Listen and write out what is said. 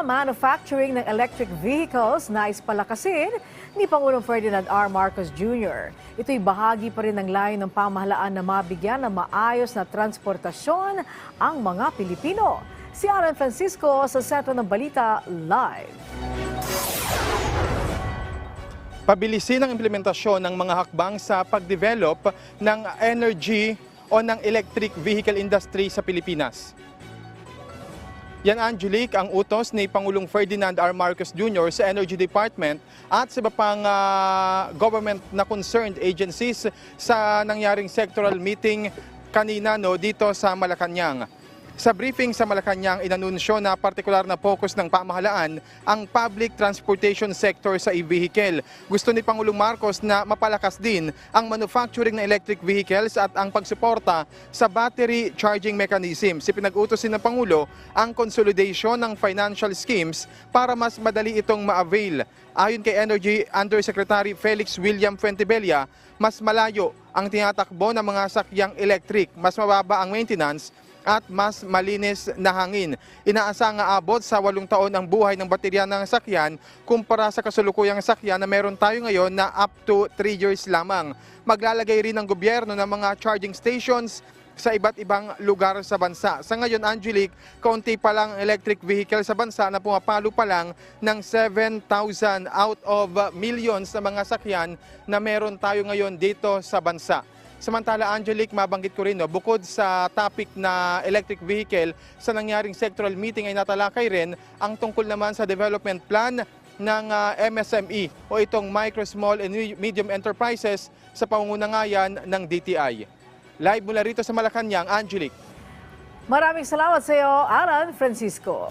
manufacturing ng electric vehicles na ispalakasin ni Pangulong Ferdinand R. Marcos Jr. Ito'y bahagi pa rin ng layo ng pamahalaan na mabigyan ng maayos na transportasyon ang mga Pilipino. Si Alan Francisco sa Sentro ng Balita Live. pabilisin ang implementasyon ng mga hakbang sa pagdevelop ng energy o ng electric vehicle industry sa Pilipinas. Yan Angelique ang utos ni Pangulong Ferdinand R. Marcos Jr. sa Energy Department at sa iba pang ah, government na concerned agencies sa nangyaring sectoral meeting kanina no dito sa Malacanang. Sa briefing sa Malacanang, inanunsyo na partikular na focus ng pamahalaan ang public transportation sector sa e-vehicle. Gusto ni Pangulong Marcos na mapalakas din ang manufacturing ng electric vehicles at ang pagsuporta sa battery charging mechanism. Si pinag-utos ng Pangulo ang consolidation ng financial schemes para mas madali itong ma-avail. Ayon kay Energy Undersecretary Felix William Fuentebella, mas malayo ang tinatakbo ng mga sakyang electric, mas mababa ang maintenance at mas malinis na hangin. Inaasang aabot sa walong taon ang buhay ng baterya ng sakyan kumpara sa kasulukuyang sakyan na meron tayo ngayon na up to 3 years lamang. Maglalagay rin ng gobyerno ng mga charging stations sa iba't ibang lugar sa bansa. Sa ngayon, Angelique, kaunti pa lang electric vehicle sa bansa na pumapalo pa lang ng 7,000 out of millions na mga sakyan na meron tayo ngayon dito sa bansa. Samantala, Angelique, mabanggit ko rin, no, bukod sa topic na electric vehicle, sa nangyaring sectoral meeting ay natalakay rin ang tungkol naman sa development plan ng ah, MSME o itong Micro, Small and Medium Enterprises sa pangungunayan ng DTI. Live mula rito sa Malacanang, Angelique. Maraming salamat sa iyo, Alan Francisco.